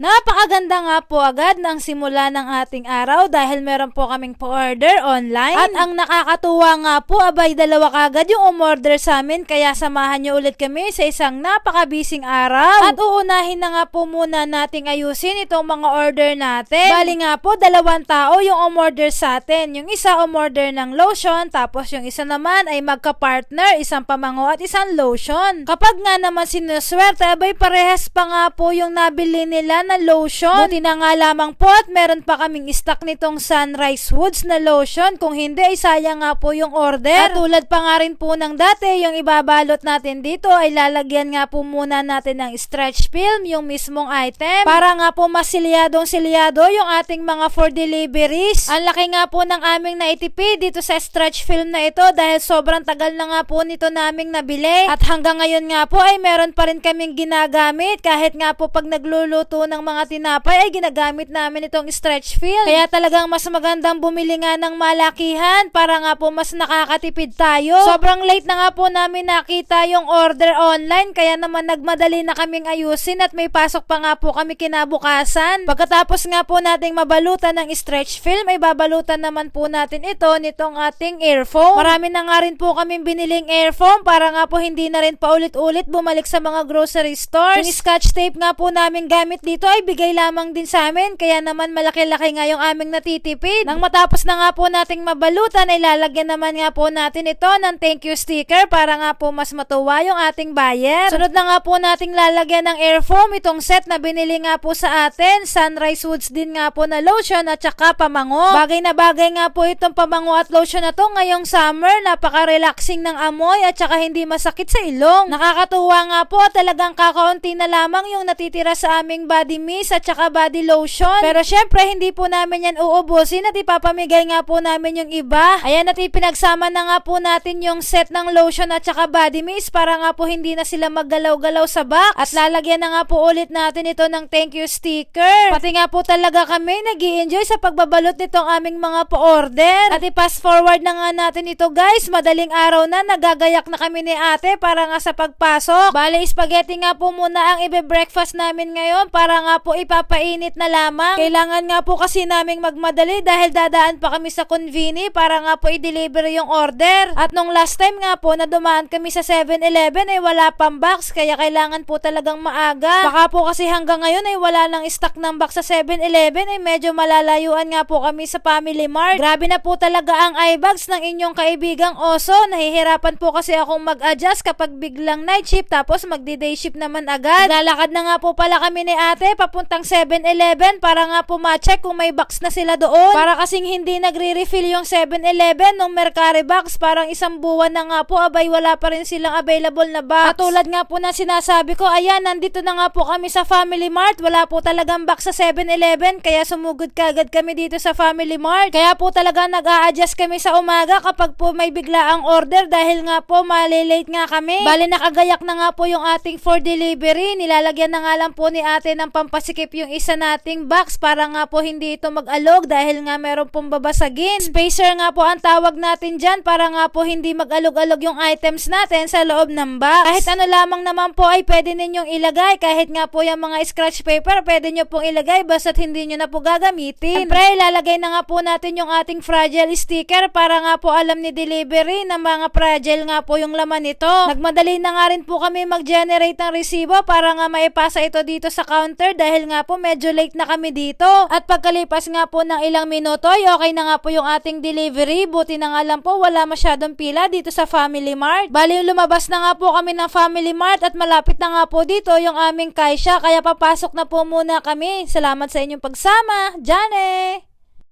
Napakaganda nga po agad ng simula ng ating araw dahil meron po kaming po-order online. At ang nakakatuwa nga po, abay dalawa kagad yung umorder sa amin kaya samahan nyo ulit kami sa isang napakabising araw. At uunahin na nga po muna nating ayusin itong mga order natin. Bali nga po, dalawang tao yung umorder sa atin. Yung isa umorder ng lotion, tapos yung isa naman ay magka-partner, isang pamango at isang lotion. Kapag nga naman sinuswerte, abay parehas pa nga po yung nabili nila na lotion. Buti na nga lamang po at meron pa kaming stock nitong Sunrise Woods na lotion. Kung hindi ay sayang nga po yung order. At tulad pa nga rin po ng dati, yung ibabalot natin dito ay lalagyan nga po muna natin ng stretch film, yung mismong item. Para nga po mas silyadong silyado yung ating mga for deliveries. Ang laki nga po ng aming naitipid dito sa stretch film na ito dahil sobrang tagal na nga po nito naming nabili. At hanggang ngayon nga po ay meron pa rin kaming ginagamit kahit nga po pag nagluluto ng mga tinapay ay ginagamit namin itong stretch film. Kaya talagang mas magandang bumili nga ng malakihan para nga po mas nakakatipid tayo. Sobrang late na nga po namin nakita yung order online kaya naman nagmadali na kaming ayusin at may pasok pa nga po kami kinabukasan. Pagkatapos nga po nating mabalutan ng stretch film ay babalutan naman po natin ito nitong ating earphone. Marami na nga rin po kaming biniling earphone para nga po hindi na rin paulit-ulit bumalik sa mga grocery stores. Yung scotch tape nga po namin gamit dito ay bigay lamang din sa amin kaya naman malaki-laki nga yung aming natitipid. Nang matapos na nga po nating mabalutan ay lalagyan naman nga po natin ito ng thank you sticker para nga po mas matuwa yung ating buyer. Sunod na nga po nating lalagyan ng air foam itong set na binili nga po sa atin. Sunrise Woods din nga po na lotion at saka pamango. Bagay na bagay nga po itong pamango at lotion na to ngayong summer. Napaka-relaxing ng amoy at saka hindi masakit sa ilong. Nakakatuwa nga po talagang kakaunti na lamang yung natitira sa aming body mist at saka body lotion. Pero syempre hindi po namin yan uubusin at ipapamigay nga po namin yung iba. Ayan at ipinagsama na nga po natin yung set ng lotion at saka body mist para nga po hindi na sila maggalaw-galaw sa box. At lalagyan na nga po ulit natin ito ng thank you sticker. Pati nga po talaga kami nag enjoy sa pagbabalot nitong aming mga po-order. At i-pass forward na nga natin ito guys. Madaling araw na nagagayak na kami ni ate para nga sa pagpasok. Bale, spaghetti nga po muna ang ibe-breakfast namin ngayon para nga po ipapainit na lamang. Kailangan nga po kasi naming magmadali dahil dadaan pa kami sa conveni para nga po i-deliver yung order. At nung last time nga po na dumaan kami sa 7-Eleven ay wala pang box kaya kailangan po talagang maaga. Baka po kasi hanggang ngayon ay wala nang stock ng box sa 7-Eleven ay medyo malalayuan nga po kami sa Family Mart. Grabe na po talaga ang eyebags ng inyong kaibigang Oso. Nahihirapan po kasi akong mag-adjust kapag biglang night shift tapos magdi-day shift naman agad. Lalakad na nga po pala kami ni ate papuntang 7-Eleven para nga po ma-check kung may box na sila doon. Para kasing hindi nagre-refill yung 7-Eleven nung Mercari box. Parang isang buwan na nga po abay wala pa rin silang available na box. At tulad nga po na sinasabi ko, ayan nandito na nga po kami sa Family Mart. Wala po talagang box sa 7-Eleven kaya sumugod kagad kami dito sa Family Mart. Kaya po talaga nag-a-adjust kami sa umaga kapag po may bigla ang order dahil nga po malilate nga kami. Bali nakagayak na nga po yung ating for delivery. Nilalagyan na nga lang po ni ate ng pampasikip yung isa nating box para nga po hindi ito mag-alog dahil nga meron pong babasagin. Spacer nga po ang tawag natin dyan para nga po hindi mag-alog-alog yung items natin sa loob ng box. Kahit ano lamang naman po ay pwede ninyong ilagay. Kahit nga po yung mga scratch paper pwede nyo pong ilagay basta't hindi nyo na po gagamitin. Siyempre ilalagay na nga po natin yung ating fragile sticker para nga po alam ni delivery na mga fragile nga po yung laman nito. Nagmadali na nga rin po kami mag-generate ng resibo para nga maipasa ito dito sa counter dahil nga po medyo late na kami dito. At pagkalipas nga po ng ilang minuto ay okay na nga po yung ating delivery. Buti na nga lang po wala masyadong pila dito sa Family Mart. Bali lumabas na nga po kami ng Family Mart at malapit na nga po dito yung aming kaisya kaya papasok na po muna kami. Salamat sa inyong pagsama. Jane!